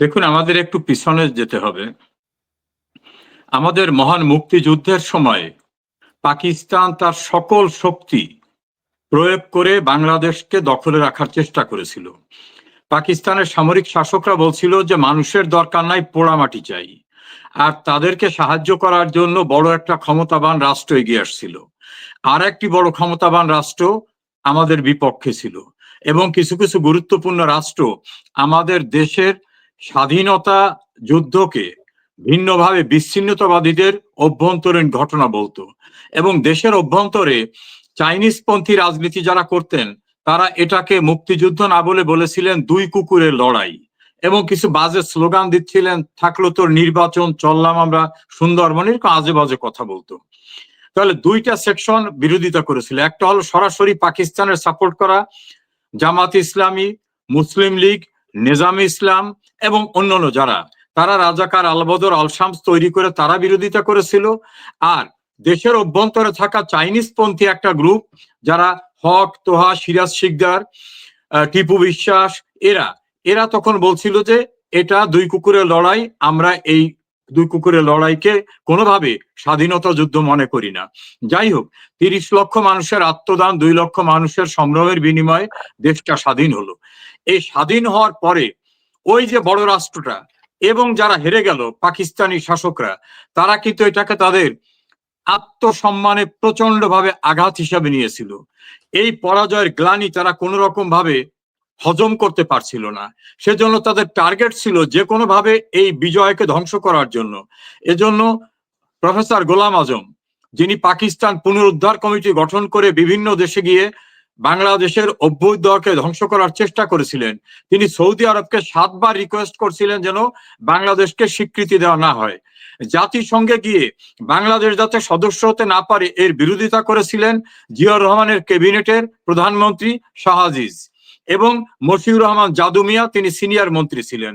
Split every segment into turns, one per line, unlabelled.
দেখুন, আমাদের একটু পিছনে যেতে হবে। আমাদের মহান মুক্তিযুদ্ধের সময় পাকিস্তান তার সকল শক্তি প্রয়োগ করে বাংলাদেশকে দখলে রাখার চেষ্টা করেছিল। পাকিস্তানের সামরিক শাসকরা বলছিল যে, মানুষের দরকার নাই পোড়ামাটি চাই। আর তাদেরকে সাহায্য করার জন্য বড় একটা ক্ষমতাবান রাষ্ট্র এগিয়ে আসছিল। আর একটি বড় ক্ষমতাবান রাষ্ট্র আমাদের বিপক্ষে ছিল। এবং কিছু কিছু গুরুত্বপূর্ণ রাষ্ট্র আমাদের দেশের স্বাধীনতা যুদ্ধকে ভিন্নভাবে বিচ্ছিন্নতাবাদীদের অভ্যন্তরীণ ঘটনা বলতো এবং দেশের অভ্যন্তরে চাইনিজ পন্থী রাজনীতি যারা করতেন, তারা এটাকে মুক্তিযুদ্ধ না বলে বলেছিলেন দুই কুকুরের লড়াই এবং কিছু বাজে স্লোগান দিচ্ছিলেন, থাকল তোর নির্বাচন চললাম আমরা সুন্দরবনের আজে বাজে কথা বলতো। তাহলে দুইটা সেকশন বিরোধিতা করেছিল। একটা হলো সরাসরি পাকিস্তানের সাপোর্ট করা, জামাত ইসলামী, মুসলিম লীগ, নিজাম ইসলাম এবং অন্যান্য যারা, তারা রাজাকার আলবদর আলশামস তৈরি করে তারা বিরোধিতা করেছিল। আর দেশের অভ্যন্তরে থাকা চাইনিজ পন্থী একটা গ্রুপ, যারা হক, তোহা, সিরাজ শিকদার টিপু বিশ্বাস, এরা এরা তখন বলছিল যে, এটা দুই কুকুরের লড়াই, আমরা এই দুই কুকুরের লড়াইকে কোনোভাবে স্বাধীনতা যুদ্ধ মনে করি না। যাই হোক, তিরিশ লক্ষ মানুষের আত্মদান, দুই লক্ষ মানুষের সংগ্রামের বিনিময়ে দেশটা স্বাধীন হলো। এই স্বাধীন হওয়ার পরে ওই যে বড় রাষ্ট্রটা এবং যারা হেরে গেল, পাকিস্তানি শাসকরা, তারা কিন্তু এটাকে তাদের আত্মসম্মানে প্রচণ্ড ভাবে আঘাত হিসাবে নিয়েছিল। এই পরাজয়ের গ্লানি তারা কোনো রকম ভাবে হজম করতে পারছিল না। সেজন্য তাদের টার্গেট ছিল যে কোনো ভাবে এই বিজয়কে ধ্বংস করার জন্য। এজন্য প্রফেসর গোলাম আজম, যিনি পাকিস্তান পুনরুদ্ধার কমিটি গঠন করে বিভিন্ন দেশে গিয়ে বাংলাদেশের অভ্যুদয়কে ধ্বংস করার চেষ্টা করেছিলেন। তিনি সৌদি আরবকে সাতবার রিকোয়েস্ট করছিলেন যেন বাংলাদেশকে স্বীকৃতি দেওয়া না হয়। জাতিসংঘে গিয়ে বাংলাদেশ যাতে সদস্য হতে না পারে, এর বিরোধিতা করেছিলেন জিয়াউর রহমানের ক্যাবিনেটের প্রধানমন্ত্রী শাহাজিজ এবং মশিউর রহমান জাদুমিয়া তিনি সিনিয়র মন্ত্রী ছিলেন।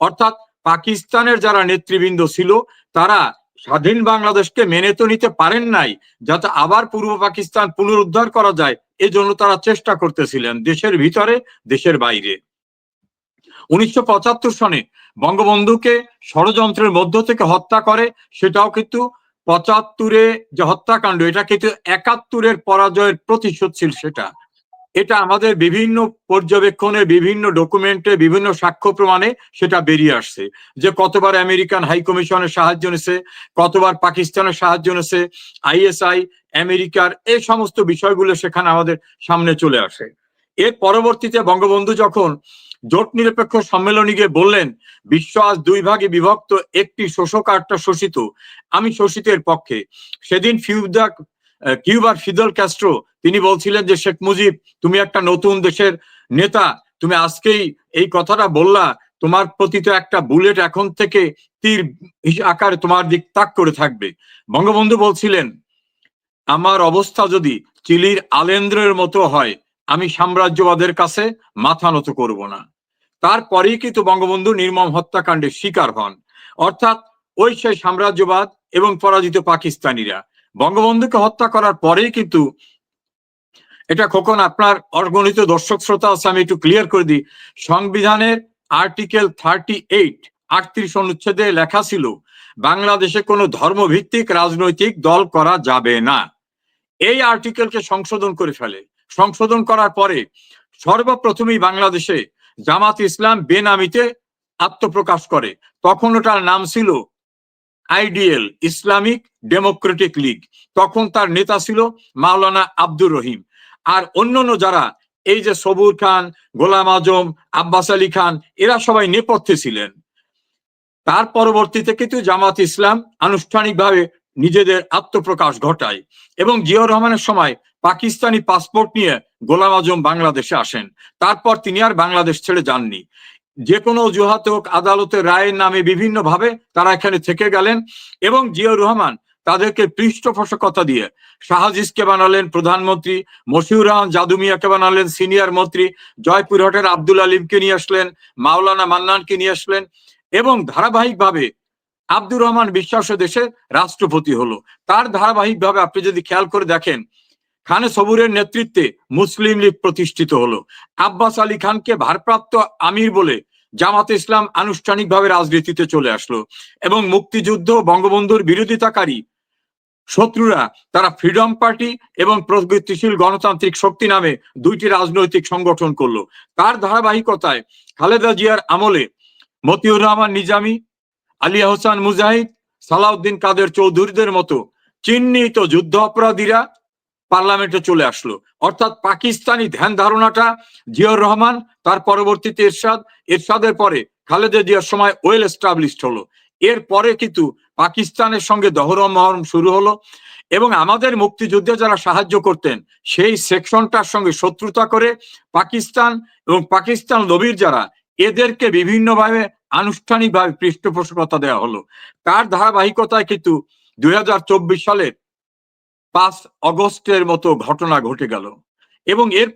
অর্থাৎ পাকিস্তানের যারা নেতৃবৃন্দ ছিল, তারা স্বাধীন বাংলাদেশকে মেনে তো নিতে পারেন নাই, যাতে আবার পূর্ব পাকিস্তান পুনরুদ্ধার করা যায় এজন্য তারা চেষ্টা করতেছিলেন দেশের ভিতরে, দেশের বাইরে। উনিশশো সনে বঙ্গবন্ধুকে ষড়যন্ত্রের মধ্য থেকে হত্যা করে, সেটাও কিন্তু পঁচাত্তরে যে হত্যাকাণ্ড, এটা কিন্তু একাত্তরের পরাজয়ের প্রতিশোধ ছিল সেটা। এটা আমাদের বিভিন্ন পর্যবেক্ষণে, বিভিন্ন ডকুমেন্টে, বিভিন্ন সাক্ষ্য প্রমাণে সেটা বেরিয়ে আসছে। যে কতবার আমেরিকান হাই কমিশনের সাহায্য নিছে, কতবার পাকিস্তানের সাহায্য নিছে, আইএসআই আমেরিকার এই সমস্ত বিষয়গুলো সেখানে আমাদের সামনে চলে আসে। এর পরবর্তীতে বঙ্গবন্ধু যখন জোট নিরপেক্ষ সম্মেলনে গিয়ে বললেন, বিশ্ব আজ দুই ভাগে বিভক্ত, একটি শোষক একটা শোষিত। আমি শোষিতের পক্ষে। সেদিন ফিউদা, কিউবার ফিদল ক্যাস্ট্রো, তিনি বলছিলেন যে, শেখ মুজিব, তুমি একটা নতুন দেশের নেতা। তুমি আজকেই এই কথাটা বললা, তোমার প্রতি তো একটা বুলেট এখন থেকে তীর আকারে তোমার দিক তাক করে থাকবে। বঙ্গবন্ধু বলছিলেন আমার অবস্থা যদি চিলির আলেন্দ্রের মতো হয়, আমি সাম্রাজ্যবাদের কাছে মাথা নত করব না। তারপরেই কিন্তু বঙ্গবন্ধু নির্মম হত্যাকাণ্ডের শিকার হন। অর্থাৎ ওই সেই সাম্রাজ্যবাদ এবং পরাজিত পাকিস্তানিরা। বঙ্গবন্ধুকে হত্যা করার পরেই কিন্তু এটা খোকন, আপনার অগণিত দর্শক শ্রোতা আছে, আমি একটু ক্লিয়ার করে দিই। সংবিধানের আর্টিকেল থার্টি এইট আটত্রিশ অনুচ্ছেদে লেখা ছিল, বাংলাদেশে কোনো ধর্মভিত্তিক রাজনৈতিক দল করা যাবে না। এই আর্টিকেলকে সংশোধন করে ফেলে। সংশোধন করার পরে সর্বপ্রথমেই বাংলাদেশে জামাত ইসলাম বেনামিতে আত্মপ্রকাশ করে। তখন ওটার নাম ছিল আইডিএল, ইসলামিক ডেমোক্রেটিক লীগ। তখন তার নেতা ছিল মাওলানা আব্দুর রহিম। আর অন্যান্য যারা, এই যে সবুর খান, গোলাম আজম, আব্বাস আলী খান, এরা সবাই নেপথ্যে ছিলেন। তার পরবর্তীতে কিন্তু জামাত ইসলাম আনুষ্ঠানিকভাবে নিজেদের আত্মপ্রকাশ ঘটায় এবং জিয়াউর রহমানের সময় পাকিস্তানি পাসপোর্ট নিয়ে গোলাম আজম বাংলাদেশে আসেন। তারপর তিনি আর বাংলাদেশ ছেড়ে যাননি। যে কোনো অজুহাতে হোক আদালতের রায়ের নামে বিভিন্ন ভাবে তারা এখানে থেকে গেলেন এবং জিয়াউর রহমান তাদেরকে পৃষ্ঠপোষকতা দিয়ে শাহাজিজকে বানালেন প্রধানমন্ত্রী, মশিউর রহমান জাদুমিয়াকে বানালেন সিনিয়র মন্ত্রী, জয়পুরহাটের আব্দুল আলিমকে নিয়ে আসলেন, মাওলানা মান্নানকে নিয়ে আসলেন এবং ধারাবাহিকভাবে আব্দুর রহমান বিশ্বাস দেশের রাষ্ট্রপতি হলো। তার ধারাবাহিকভাবে আপনি যদি খেয়াল করে দেখেন, খানে সবুরের নেতৃত্বে মুসলিম লীগ প্রতিষ্ঠিত হলো। আব্বাস আলী খানকে ভারপ্রাপ্ত আমির বলে জামাত ইসলাম আনুষ্ঠানিকভাবে রাজনীতিতে চলে আসলো এবং মুক্তিযুদ্ধ বঙ্গবন্ধুর বিরোধিতাকারী শত্রুরা তারা ফ্রিডম পার্টি এবং প্রগতিশীল গণতান্ত্রিক শক্তি নামে দুইটি রাজনৈতিক সংগঠন করল। তার ধারাবাহিকতায় খালেদা জিয়ার আমলে মতিউর রহমান নিজামী আলিয়া হোসেন মুজাহিদ, সালাউদ্দিন কাদের চৌধুরীদের মতো চিহ্নিত যুদ্ধ অপরাধীরা পার্লামেন্টে চলে আসলো। অর্থাৎ পাকিস্তানি ধ্যান ধারণাটা জিয়র রহমান, তার পরবর্তীতে এরশাদ, এরশাদের পরে খালেদা জিয়ার সময় ওয়েল এস্টাবলিশড হলো। এর পরে কিন্তু পাকিস্তানের সঙ্গে দহরম মহরম শুরু হলো এবং আমাদের মুক্তিযুদ্ধে যারা সাহায্য করতেন, সেই সেকশনটার সঙ্গে শত্রুতা করে পাকিস্তান এবং পাকিস্তান লবির যারা, এদেরকে বিভিন্নভাবে আনুষ্ঠানিকভাবে পৃষ্ঠপোষকতা দেওয়া হলো। তার ধারাবাহিকতায় কিন্তু দুই হাজার চব্বিশ সালের পাঁচ অগস্টের মতো ঘটনা ঘটে গেল। এবং এর